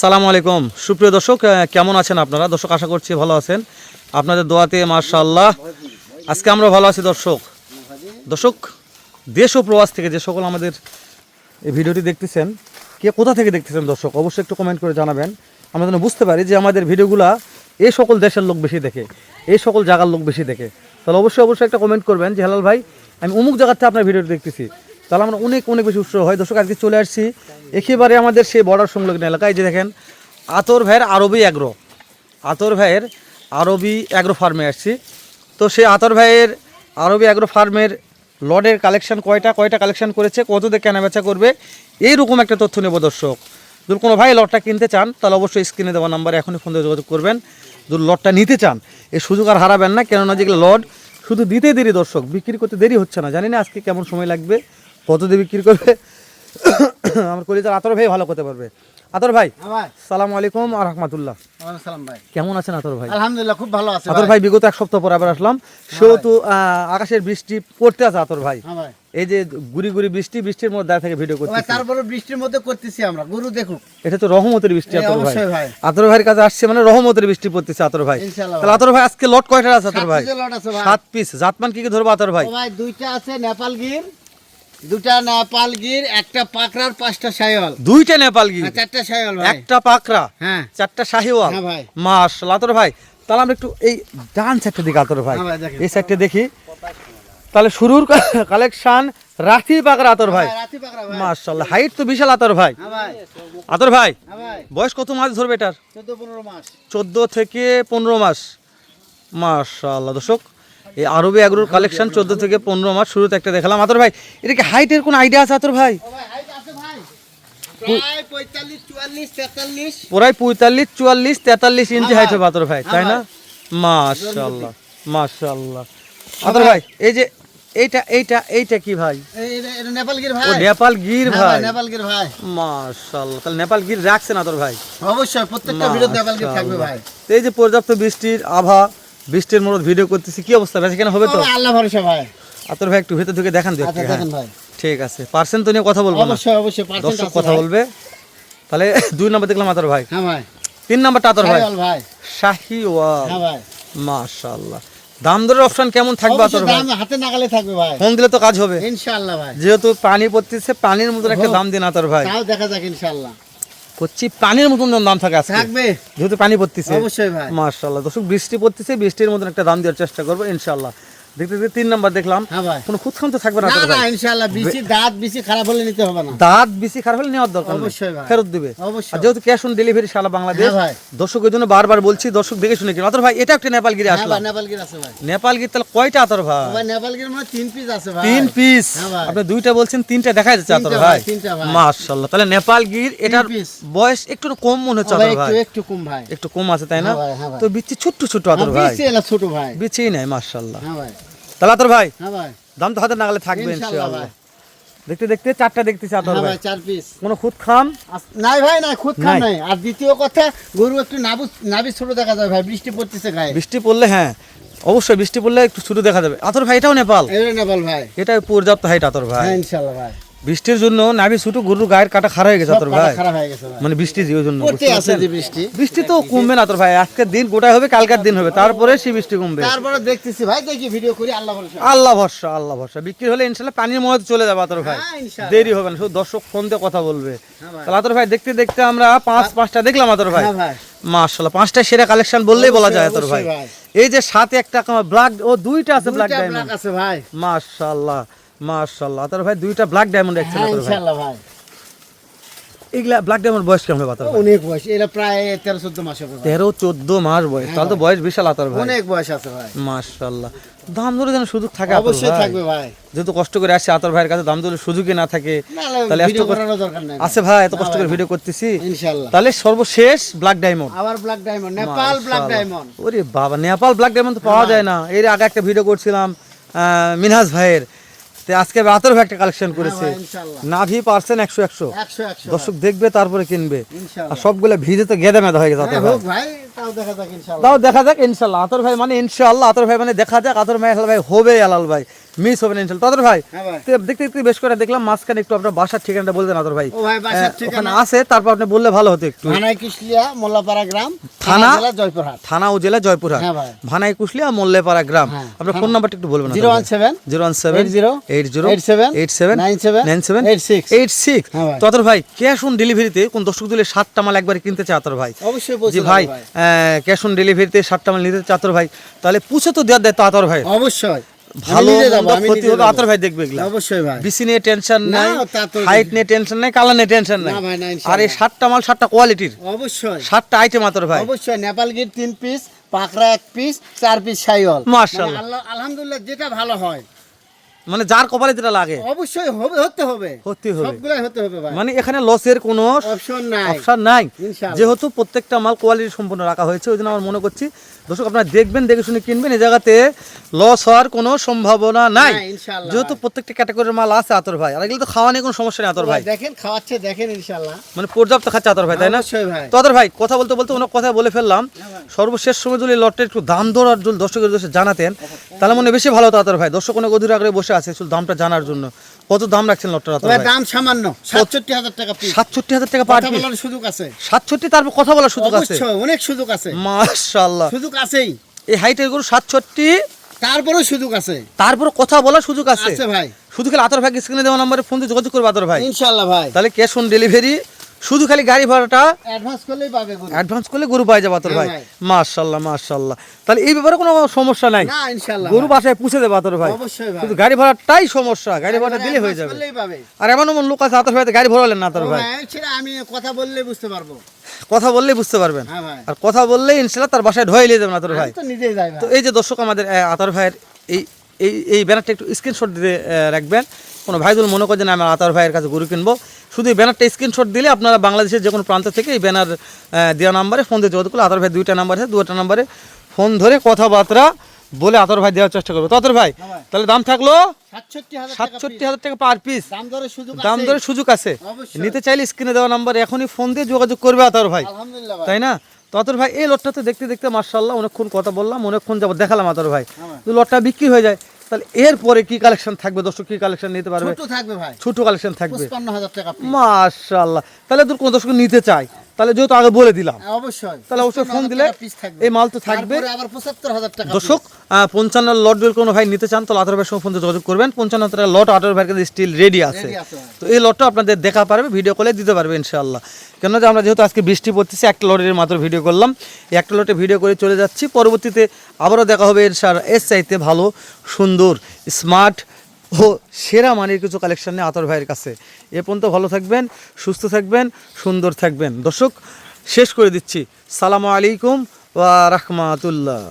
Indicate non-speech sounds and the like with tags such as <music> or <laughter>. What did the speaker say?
সালামু আলাইকুম। সুপ্রিয় দর্শক কেমন আছেন আপনারা? দর্শক, আশা করছি ভালো আছেন। আপনাদের দোয়াতে মার্শাল্লাহ আজকে আমরা ভালো আছি, দর্শক। দর্শক, দেশ ও প্রবাস থেকে যে সকল আমাদের এই ভিডিওটি দেখতেছেন, কে কোথা থেকে দেখতেছেন, দর্শক, অবশ্যই একটু কমেন্ট করে জানাবেন। আমরা যেন বুঝতে পারি যে আমাদের ভিডিওগুলা এই সকল দেশের লোক বেশি দেখে, এই সকল জায়গার লোক বেশি দেখে। তাহলে অবশ্যই অবশ্যই একটা কমেন্ট করবেন যে, হেলাল ভাই, আমি অমুক জায়গাতে আপনার ভিডিওটি দেখতেছি। তাহলে আমরা অনেক অনেক বেশি উৎসাহ হয়। দর্শক, আজকে চলে আসছি একেবারে আমাদের সেই বর্ডার সংলগ্ন এলাকায়। যে দেখেন, আতর ভাইয়ের আরবি অ্যাগ্রো আতর ভাইয়ের আরবি অ্যাগ্রো ফার্মে আসছি। তো সেই আতর ভাইয়ের আরবি অ্যাগ্রো ফার্মের লডের কালেকশন কয়টা কয়টা কালেকশন করেছে, কত দিয়ে কেনা বেচা করবে, এইরকম একটা তথ্য নেব দর্শক। যদি কোনো ভাই লটটা কিনতে চান, তাহলে অবশ্যই স্ক্রিনে দেওয়া নাম্বারে এখনই ফোন যোগাযোগ করবেন। যদি লটটা নিতে চান এই সুযোগ আর হারাবেন না, কেননা যেগুলো লড শুধু দিতে দেরি দর্শক, বিক্রি করতে দেরি হচ্ছে না। জানি না আজকে কেমন সময় লাগবে। কত দিয়ে বিক্রি করবে। আমার কলিজার আতর ভাই ভালো করতে পারবে। আতর ভাই হ্যাঁ সালাম আলাইকুম আর রহমাতুল্লাহ। ভাই। কেমন আছেন আতর ভাই? আলহামদুলিল্লাহ খুব ভালো আছে আতর ভাই বিগত এক সপ্তাহ পর আবার আসলাম। সেহেতু আহ, আকাশের বৃষ্টি পড়তে আছে আতর ভাই। হ্যাঁ এই যে গুড়ি গুড়ি বৃষ্টি বৃষ্টির মধ্যে দাঁড়িয়ে থেকে ভিডিও ভাই করতেছি। তারপরে বৃষ্টির মধ্যে করতেছি আমরা। গরু দেখুক। এটা তো রহমতের বৃষ্টি হ্যাঁ, আতর ভাই। আতর ভাইয়ের কাছে আসছে মানে রহমতের বৃষ্টি পড়তেছে আতর ভাই। তাহলে আতর ভাই আজকে লট কয়টা আছে আতর ভাই? ভাই। সাত পিস। জাতমান কি কি ধরবো আতর ভাই? ভাই দুইটা আছে নেপাল গির দুটা নেপাল গির একটা পাকড়ার পাঁচটা সাইওয়াল দুইটা নেপাল গির। চারটা সাইওয়াল ভাই। একটা পাকড়া হ্যাঁ। চারটা শাহিওয়াল। হ্যাঁ ভাই। মাশাআল্লাহ আতর ভাই। তাহলে আমরা একটু এই ডান সাইডটা দিকে আতর ভাই। হ্যাঁ। এই সাইডটা দেখি। তাহলে শুরুর কালেকশন রাখি পাকড়া আতর ভাই। হ্যাঁ, মাশাআল্লাহ হাইট তো বিশাল আতর ভাই। হ্যাঁ আতর ভাই হ্যাঁ বয়স কত মাস ধরবে এটার? চোদ্দ পনেরো মাস। চোদ্দ থেকে পনেরো মাস। মাশাআল্লাহ দর্শক। এই আরবি এগুলোর কালেকশন চোদ্দ থেকে পনেরো মাস শুরুতে একটা দেখালাম। আতর ভাই এটা কি হাইটের কোনো আইডিয়া আছে আতর ভাই? প্রায় পঁয়তাল্লিশ চুয়াল্লিশ তেতাল্লিশ। ইঞ্চি হ্যাঁ হাইট ভাই। হবে আতর ভাই তাই না? আতর ভাই এই যে এইটা এইটা এইটা কি ভাই? নেপাল গির ও ভাই। নেপাল গির হ্যাঁ ভাই। নেপাল গির ভাই। মাশাআল্লাহ তাহলে নেপাল গির রাখছেন আতর ভাই? অবশ্যই প্রত্যেকটা ভিডিও নেপাল গির থাকবে ভাই। এই যে পর্যাপ্ত বৃষ্টির আভা বৃষ্টির মধ্যে ভিডিও করতেছি কি অবস্থা বেঁচে কেন হবে তো? আল্লাহ ভরসা ভাই। আতর ভাই একটু ভেতর ঢুকে দেখান দু আচ্ছা হ্যাঁ। দেখেন ভাই। ঠিক আছে। পার্সেন্ট তো নিয়ে কথা বলব অবশ্যই অবশ্যই পার্সেন্ট কথা বলবে। তাহলে <laughs> দুই নম্বর দেখলাম আতর ভাই। হ্যাঁ ভাই। তিন নম্বরটা আতর ভাই। ভাই। শাহি ওয়া হ্যাঁ ভাই। মাশাআল্লাহ। দাম দরের অপশন কেমন থাকবে আতর ভাই? দাম হাতে নাগালে থাকবে ভাই। ফোন দিলে তো কাজ হবে। ইনশাআল্লাহ ভাই। যেহেতু পানি পড়তেছে পানির মতন একটা দাম দিন আতর ভাই। তাও দেখা যাক ইনশাআল্লাহ। করছি পানির মতন দাম থাকে আজকে। থাকবে? যেহেতু পানি পড়তেছে। অবশ্যই ভাই। মাশাআল্লাহ। দর্শক বৃষ্টি পড়তেছে বৃষ্টির মতন একটা দাম দেওয়ার চেষ্টা করব ইনশাআল্লাহ। দেখতে দেখতে তিন নম্বর দেখলাম। হ্যাঁ কোনো খুঁতখান তো থাকবে না না ইনশাআল্লাহ বিসি দাঁত বিসি খারাপ হলে নিতে হবে না। দাঁত খারাপ হলে নেওয়ার দরকার। অবশ্যই ভাই। ফেরত দিবে। অবশ্যই। যেহেতু ক্যাশ অন ডেলিভারি সারা বাংলাদেশ হ্যাঁ। দর্শকের জন্য বারবার বলছি দর্শক দেখে শুনে কিনা আতর ভাই এটা একটা নেপাল গিরি হ্যাঁ গির আছে ভাই। তাহলে কয়টা আতর ভাই? ভাই মানে তিন পিস আছে ভাই। তিন পিস। আপনি দুইটা বলছেন তিনটা দেখা যাচ্ছে আতর ভাই। ভাই, তিনটা ভাই। মাশাআল্লাহ। তাহলে নেপাল গির এটার বয়স একটু কম মনে হচ্ছে আতর একটু ভাই। একটু কম ভাই। একটু কম আছে তাই না। তো বিচি ছোট্ট ছোট্ট আতর ভাই। এলা ছোট ভাই। বিচি নাই মাশাআল্লাহ। হ্যাঁ ভাই। তাহলে আতর ভাই? হ্যাঁ ভাই। দাম তো হাতে নাগালে থাকবে ইনশাআল্লাহ দেখতে দেখতে চারটা দেখতেছি হ্যাঁ ভাই। ভাই চার পিস কোনো খুদ খাম? নাই ভাই নাই খুদ খাম নাই। আর দ্বিতীয় কথা গরু একটু নাবু নাবি ছোট দেখা যায় ভাই বৃষ্টি পড়তেছে গায়ে। বৃষ্টি পড়লে হ্যাঁ। অবশ্যই বৃষ্টি পড়লে একটু শুরু দেখা যাবে। আতর ভাই এটাও নেপাল? এবারে নেপাল ভাই। এটা পর্যাপ্ত হাইট আতর ভাই। হ্যাঁ ইনশাআল্লাহ ভাই। বৃষ্টির জন্য নাভি ছুটু গরুর গায়ের কাটা খারাপ হয়ে গেছে আতর ভাই। হয়ে মানে বৃষ্টি যে জন্য। পড়তে আছে যে বৃষ্টি। বৃষ্টি তো কমবে না তোর ভাই। আজকের দিন গোটাই হবে কালকার দিন হবে। তারপরে সে বৃষ্টি কমবে। তারপরে দেখতেছি ভাই দেখি ভিডিও করি আল্লাহ ভরসা। আল্লাহ ভরসা আল্লাহ ভরসা। বিক্রি হলে ইনশাল্লাহ পানির মধ্যে চলে যাবে আতর ভাই। হ্যাঁ, ইনশাআল্লাহ। দেরি হবে না শুধু দর্শক ফোন দিয়ে কথা বলবে। হ্যাঁ ভাই। তাহলে আতর ভাই দেখতে দেখতে আমরা পাঁচ পাঁচটা দেখলাম আতর ভাই। হ্যাঁ ভাই। মাশাল্লাহ পাঁচটা সেরা কালেকশন বললেই বলা যায় আতর ভাই। এই যে সাথে একটা ব্ল্যাক ও দুইটা আছে ব্ল্যাক ডায়মন্ড আছে ভাই। মাশাল্লাহ। মাশাল্লাহ আতর ভাই দুইটা ব্ল্যাক ডায়মন্ড একসাথে হ্যাঁ ভাই। ইনশাআল্লাহ ভাই। এগুলা ব্ল্যাক ডায়মন্ড বয়স কেমন হবে আতর অনেক বয়স। এরা প্রায় তেরো চোদ্দ মাস হবে ভাই। তেরো চোদ্দ মাস বয়স। তাহলে তো বয়স বিশাল আতর ভাই। অনেক বয়স আছে ভাই। দাম ধরে যেন সুযোগ থাকে অবশ্যই থাকবে ভাই। যেহেতু কষ্ট করে আসছে আতর ভাইয়ের কাছে দাম ধরে সুযোগই না থাকে। তাহলে এত দরকার নাই আছে ভাই এত কষ্ট করে ভিডিও করতেছি। ইনশাআল্লাহ। তাহলে সর্বশেষ ব্ল্যাক ডায়মন্ড আবার black diamond Nepal black diamond ওরে বাবা নেপাল ব্ল্যাক ডায়মন্ড তো পাওয়া যায় না। এর আগে একটা ভিডিও করছিলাম আহ, মিনহাজ ভাইয়ের। তো আজকে আতর ভাই একটা কালেকশন করেছে। না ভি নাভি পার্সেন্ট একশো একশো। দর্শক দেখবে তারপরে কিনবে। আর সবগুলো ভিজে তো গেদে মেদা হয়ে গেছে হ্যাঁ, আতর ভাই। তাও দেখা যাক ইনশাল্লাহ। আতর ভাই মানে ইনশাল্লাহ আতর ভাই মানে দেখা যাক। আতর ভাই ভাই হবে আলাল ভাই। মিস হবে না ইনশাল্লাহ। আতর ভাই হ্যাঁ দেখতে দেখতে বেশ করে দেখলাম মাঝখানে একটু আপনার বাসার ঠিকানাটা ভাই। আহ, ওখানে আছে তারপর আপনি বললে ভালো হতো একটু। কিশলিয়া মোল্লাপাড়া গ্রাম থানা? জয়পুরহাট। থানা ও জেলা জয়পুরহাট। হ্যাঁ ভানাই কুশলিয়া মোল্লেপাড়া গ্রাম। হ্যাঁ, আপনার ফোন নাম্বারটা একটু বলবেন zero one seven zero one seven zero eight zero eight seven eight seven nine seven nine seven eight six. Eight six. হ্যাঁ ভাই। ক্যাশ অন ডেলিভারিতে কোন দর্শক দিলে সাতটা মাল একবার কিনতে চায় আতর ভাই? অবশ্যই জি ভাই ক্যাশ অন ডেলিভারিতে সাতটা মাল নিতে চায় আতর ভাই। তাহলে পুষে তো দেওয়ার দায়িত্ব আতর ভাই অবশ্যই। ভালো ক্ষতি নিজে আতর ভাই দেখবে এগুলা। অবশ্যই ভাই। বিসি নিয়ে টেনশন নাই হাইট নিয়ে টেনশন নাই কালার নিয়ে টেনশন নাই। আর এই সাতটা মাল সাতটা কোয়ালিটির অবশ্যই। সাতটা আইটেম আতর ভাই। অবশ্যই নেপাল গির তিন পিস পাকড়া এক পিস চার পিস সাইওয়াল মাশাআল্লাহ। মানে আলহামদুলিল্লাহ যেটা ভালো হয়। মানে যার কপালে যেটা লাগে। অবশ্যই হবে হতে হবে। হতে হবে। সবগুলাই হতে হবে ভাই। মানে এখানে লসের কোনো অপশন নাই। অপশন নাই। যেহেতু প্রত্যেকটা মাল কোয়ালিটি সম্পূর্ণ রাখা হয়েছে ওই জন্য আমার মনে করছি দর্শক আপনারা দেখবেন দেখে শুনে কিনবেন এই জায়গাতে লস হওয়ার কোনো সম্ভাবনা নাই। যেহেতু প্রত্যেকটা ক্যাটাগরির মাল আছে আতর ভাই। আর এগুলো তো খাওয়া নিয়ে কোনো সমস্যা নেই আতর ভাই দেখেন খাওয়াচ্ছে দেখেন ইনশাআল্লাহ। মানে পর্যাপ্ত খাচ্ছে আতর ভাই তাই না? তো আতর ভাই কথা বলতে বলতে অনেক কথা বলে ফেললাম। সর্বশেষ সময় যদি লটটা একটু দাম দর আর দর্শকের দর্শক জানাতেন তাহলে মনে বেশি ভালো হতো আতর ভাই। দর্শক অনেক অধীর আগ্রহে বসে আছে শুধু দামটা জানার জন্য। কত দাম রাখছেন লটটার দাম সামান্য। সাতষট্টি হাজার টাকা সাতষট্টি হাজার টাকা পার বলার সুযোগ আছে। সাতষট্টি তারপর কথা বলার সুযোগ আছে। অনেক সুযোগ আছে। মাশাআল্লাহ। সুযোগ আছেই। এই হাইটের গরু সাতষট্টি। তারপরেও সুযোগ আছে। তারপর কথা বলার সুযোগ আছে। আছে ভাই। শুধু খালি আতর ভাই স্ক্রিনে দেওয়া নাম্বারে ফোন দিয়ে যোগাযোগ করবে আতর ভাই। ইনশাআল্লাহ ভাই। তাহলে ক্যাশ অন ডেলিভারি শুধু খালি গাড়ি ভাড়াটা অ্যাডভান্স করলেই পাবে গরু। অ্যাডভান্স করলে গরু পাই যাবে আতর হ্যাঁ ভাই। মাশাল্লাহ মাশাল্লাহ তাহলে এই ব্যাপারে কোনো সমস্যা নাই? না ইনশাআল্লাহ। গরু। বাসায় পুষে দেবে আতর ভাই। অবশ্যই ভাই। শুধু গাড়ি ভাড়াটাই সমস্যা। গাড়ি ভাড়া দিলে হয়ে যাবে। করলেই পাবে। আর এমন এমন লোক আছে আতর ভাই গাড়ি ভরালেন না আতর ভাই। আমি কথা বললে বুঝতে পারব। কথা বললেই বুঝতে পারবেন। হ্যাঁ ভাই। আর কথা বললেই ইনশাল্লাহ তার বাসায় ঢয়ে নিয়ে যাবেন আতর ভাই। তো নিজেই যাই তো এই যে দর্শক আমাদের আতার ভাইয়ের এই এই এই ব্যানারটা একটু স্ক্রিনশট দিয়ে রাখবেন। কোনো ভাই যদি মনে করেন আমি আতার ভাইয়ের কাছে গরু কিনবো। শুধু এই ব্যানারটা স্ক্রিনশট দিলে আপনারা বাংলাদেশের যে কোনো প্রান্ত থেকে এই ব্যানার দেওয়া নাম্বারে ফোন দিয়ে যোগাযোগ করলে আতর ভাই দুইটা নাম্বার আছে দুইটা নাম্বারে ফোন ধরে কথাবার্তা বলে আতর ভাই দেওয়ার চেষ্টা করব। তো আতর ভাই তাহলে দাম থাকল সাতষট্টি হাজার টাকা পার পিস দাম দরের সুযোগ আছে। দরে সুযোগ আছে। নিতে চাইলে স্ক্রিনে দেওয়া নাম্বার এখনই ফোন দিয়ে যোগাযোগ করবে আতর ভাই। ভাই। তাই না? তো আতর ভাই এই লটটা তো দেখতে দেখতে মার্শাল্লাহ অনেকক্ষণ কথা বললাম অনেকক্ষণ যাব দেখালাম আতর ভাই। হ্যাঁ। লটটা বিক্রি হয়ে যায়। তাহলে এরপরে কি কালেকশন থাকবে দর্শক? কি কালেকশন নিতে পারবে? ছোট থাকবে ভাই। ছোট কালেকশন থাকবে। পঁচপান্ন হাজার টাকা piece। তাহলে তোর কোন দর্শক নিতে চাই তাহলে যেহেতু আগে বলে দিলাম অবশ্যই। তাহলে অবশ্যই ফোন দিলে। এই মাল তো থাকবে। তারপরে আবার পঁচাত্তর হাজার টাকা দর্শক পঞ্চান্ন লট বিল কোনো ভাই নিতে চান তাহলে আঠারো ভাইয়ের সঙ্গে ফোন যোগাযোগ করবেন। পঞ্চান্ন টাকা লট আঠারো ভাইয়ের কাছে স্টিল রেডি আছে। ভাই। তো এই লটটা আপনাদের দেখা পারবে ভিডিও কলে দিতে পারবে ইনশাআল্লাহ। কেন যে আমরা যেহেতু আজকে বৃষ্টি পড়তেছি একটা লটের মাত্র ভিডিও করলাম। একটা লটে ভিডিও করে চলে যাচ্ছি। পরবর্তীতে আবারও দেখা হবে এর সার এর চাইতে ভালো সুন্দর স্মার্ট ও সেরা মানের কিছু কালেকশন নিয়ে আতর ভাইয়ের কাছে। এ পর্যন্ত ভালো থাকবেন, সুস্থ থাকবেন, সুন্দর থাকবেন। দর্শক, শেষ করে দিচ্ছি। সালামু আলাইকুম ওয়া রাহমাতুল্লাহ।